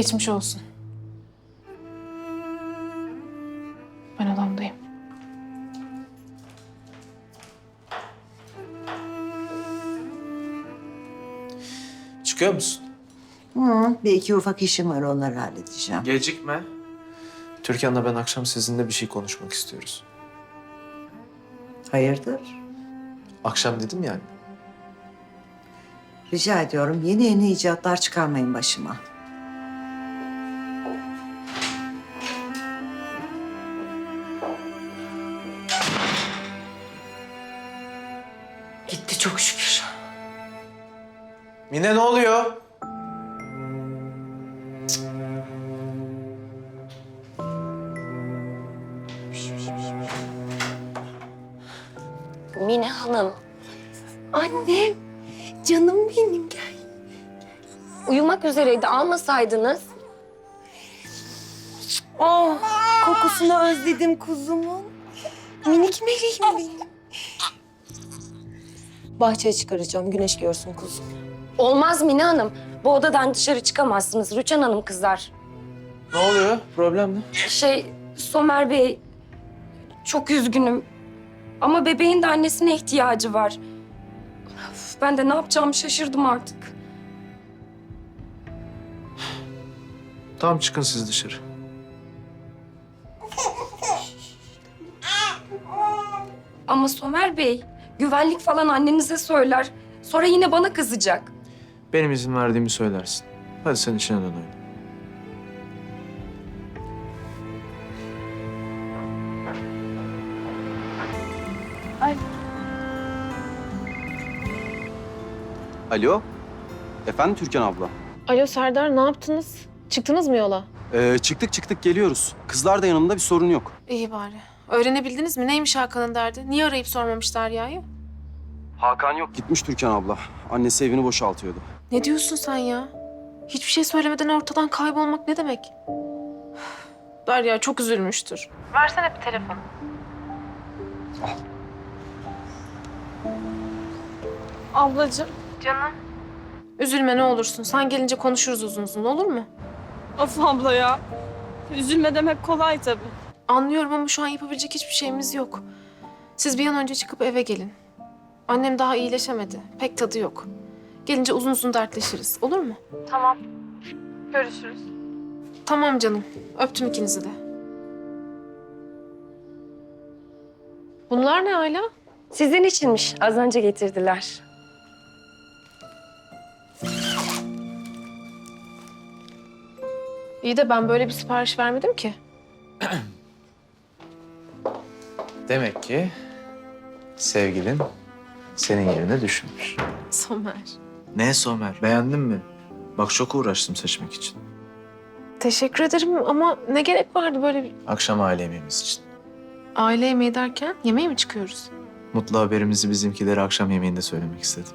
Geçmiş olsun. Ben odamdayım. Çıkıyor musun? Hı, bir iki ufak işim var onları halledeceğim. Gecikme. Türkan'la ben akşam sizinle bir şey konuşmak istiyoruz. Hayırdır? Akşam dedim yani. Rica ediyorum yeni yeni icatlar çıkarmayın başıma. Mine ne oluyor? Mine Hanım. Annem. Canım benim gel. Uyumak üzereydi almasaydınız. Oh, kokusunu özledim kuzumun. Minik meleğim benim. Bahçeye çıkaracağım. Güneş görsün kuzum. Olmaz Mine Hanım. Bu odadan dışarı çıkamazsınız. Rüçhan Hanım kızlar. Ne oluyor? Problem ne? Şey, Somer Bey, çok üzgünüm. Ama bebeğin de annesine ihtiyacı var. Üf, Ben de ne yapacağımı şaşırdım artık. Tamam çıkın siz dışarı. Ama Somer Bey, güvenlik falan annenize söyler. Sonra yine bana kızacak. Benim izin verdiğimi söylersin. Hadi sen işine dön oyna. Alo. Efendim Türkan abla. Alo Serdar ne yaptınız? Çıktınız mı yola? Ee, çıktık çıktık geliyoruz. Kızlar da yanımda bir sorun yok. İyi bari. Öğrenebildiniz mi? Neymiş Hakan'ın derdi? Niye arayıp sormamış Derya'yı? Hakan yok. Gitmiş Türkan abla. Annesi evini boşaltıyordu. Ne diyorsun sen ya? Hiçbir şey söylemeden ortadan kaybolmak ne demek? Derya çok üzülmüştür. Versene bir telefon. Ablacığım. Canım. Üzülme ne olursun. Sen gelince konuşuruz uzun uzun olur mu? Of abla ya. Üzülme demek kolay tabii. Anlıyorum ama şu an yapabilecek hiçbir şeyimiz yok. Siz bir an önce çıkıp eve gelin. Annem daha iyileşemedi. Pek tadı yok. Gelince uzun uzun dertleşiriz. Olur mu? Tamam. Görüşürüz. Tamam canım. Öptüm ikinizi de. Bunlar ne Ayla? Sizin içinmiş. Az önce getirdiler. İyi de ben böyle bir sipariş vermedim ki. Demek ki sevgilin senin yerine düşünmüş. Somer. Ne Somer? Beğendin mi? Bak çok uğraştım seçmek için. Teşekkür ederim ama ne gerek vardı böyle bir Akşam aile yemeğimiz için. aile yemeği derken yemeğe mi çıkıyoruz? Mutlu haberimizi bizimkilere akşam yemeğinde söylemek istedim.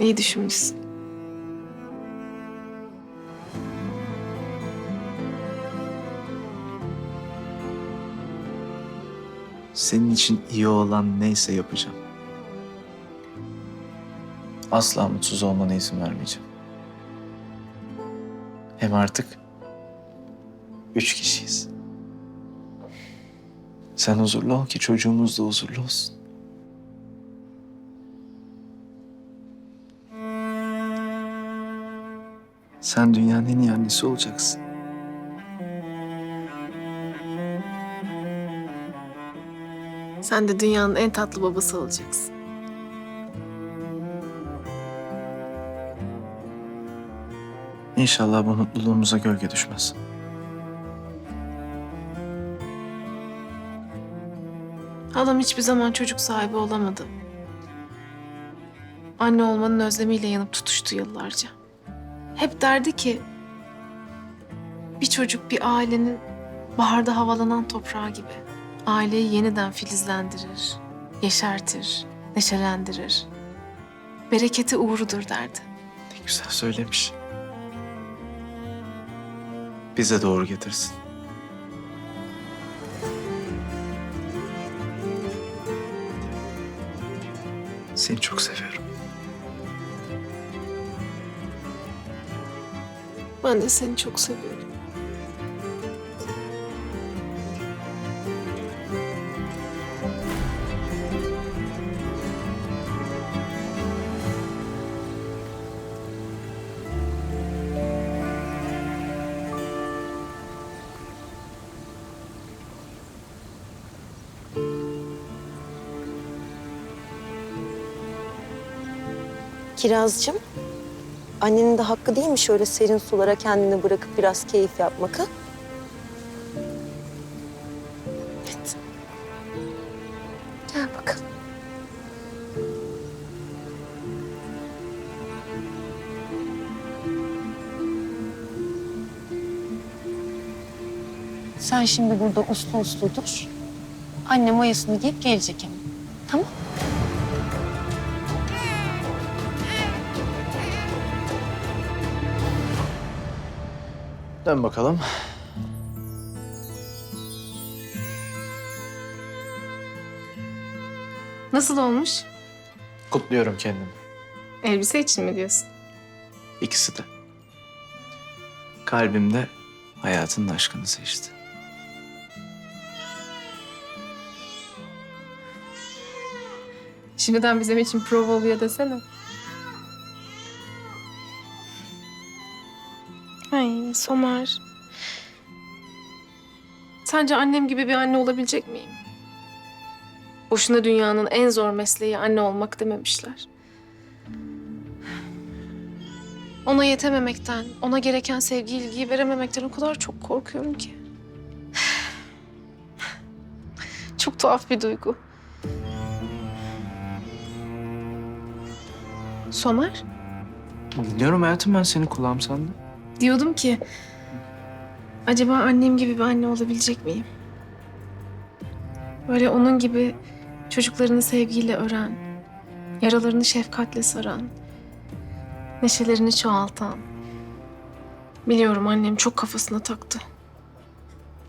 İyi düşünmüşsün. Senin için iyi olan neyse yapacağım. Asla mutsuz olmana izin vermeyeceğim. Hem artık üç kişiyiz. Sen huzurlu ol ki çocuğumuz da huzurlu olsun. Sen dünyanın en iyi annesi olacaksın. Sen de dünyanın en tatlı babası olacaksın. İnşallah bu mutluluğumuza gölge düşmez. Halam hiçbir zaman çocuk sahibi olamadı. Anne olmanın özlemiyle yanıp tutuştu yıllarca. Hep derdi ki bir çocuk bir ailenin baharda havalanan toprağı gibi. Aileyi yeniden filizlendirir, yeşertir, neşelendirir. Bereketi uğrudur derdi. Ne güzel söylemiş. Bize doğru getirsin. Seni çok seviyorum. Ben de seni çok seviyorum. Kirazcığım, annenin de hakkı değil mi şöyle serin sulara kendini bırakıp biraz keyif yapmak ha? Evet. Gel bakalım. Sen şimdi burada uslu uslu dur. Anne mayasını giyip gelecek hemen. Tamam? Dön bakalım. Nasıl olmuş? Kutluyorum kendimi. Elbise için mi diyorsun? İkisi de. Kalbimde hayatın aşkını seçti. Şimdiden bizim için prova oluyor desene. Ay Somer. Sence annem gibi bir anne olabilecek miyim? Boşuna dünyanın en zor mesleği anne olmak dememişler. Ona yetememekten, ona gereken sevgi ilgiyi verememekten o kadar çok korkuyorum ki. Çok tuhaf bir duygu. Somer? Dinliyorum hayatım ben seni kulağım sandım. Diyordum ki acaba annem gibi bir anne olabilecek miyim? Böyle onun gibi çocuklarını sevgiyle ören, yaralarını şefkatle saran, neşelerini çoğaltan. Biliyorum annem çok kafasına taktı.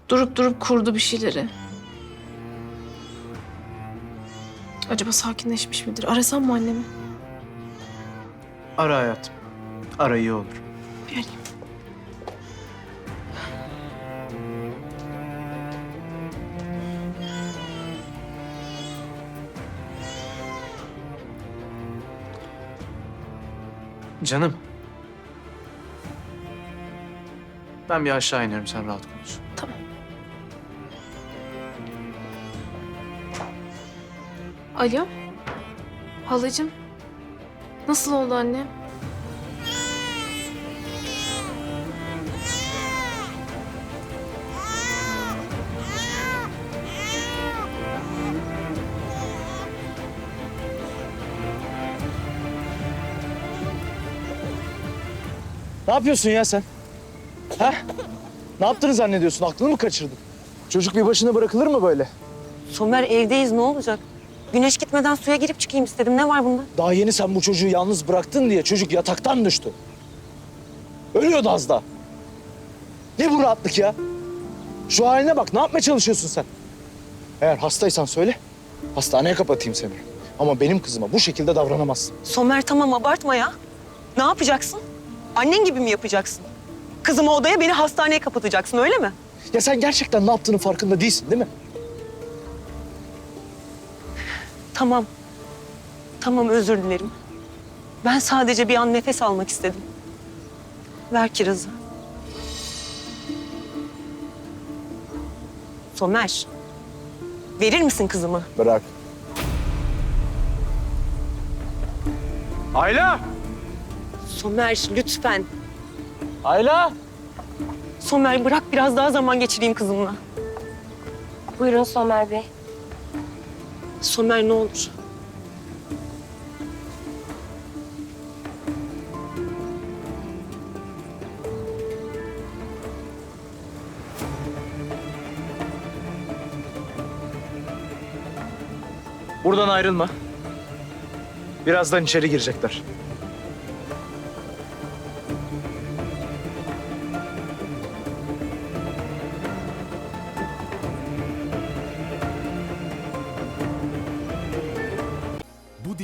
Durup durup kurdu bir şeyleri. Acaba sakinleşmiş midir? Arasam mı annemi? Ara hayatım. Ara iyi olur. Arayayım. Canım. Ben bir aşağı iniyorum sen rahat konuş. Tamam. Alo. Halacığım. Nasıl oldu anne? Ne yapıyorsun ya sen? Ha? Ne yaptığını zannediyorsun? Aklını mı kaçırdın? Çocuk bir başına bırakılır mı böyle? Somer evdeyiz ne olacak? Güneş gitmeden suya girip çıkayım istedim. Ne var bunda? Daha yeni sen bu çocuğu yalnız bıraktın diye çocuk yataktan düştü. Ölüyordu az daha. Ne bu rahatlık ya? Şu haline bak. Ne yapmaya çalışıyorsun sen? Eğer hastaysan söyle. Hastaneye kapatayım seni. Ama benim kızıma bu şekilde davranamazsın. Somer tamam abartma ya. Ne yapacaksın? Annen gibi mi yapacaksın? Kızımı odaya beni hastaneye kapatacaksın öyle mi? Ya sen gerçekten ne yaptığının farkında değilsin değil mi? Tamam. Tamam özür dilerim. Ben sadece bir an nefes almak istedim. Ver kirazı. Somer. Verir misin kızımı? Bırak. Ayla! Somer lütfen. Ayla! Somer bırak biraz daha zaman geçireyim kızımla. Buyurun Somer Bey. Somer ne olur. Buradan ayrılma. Birazdan içeri girecekler.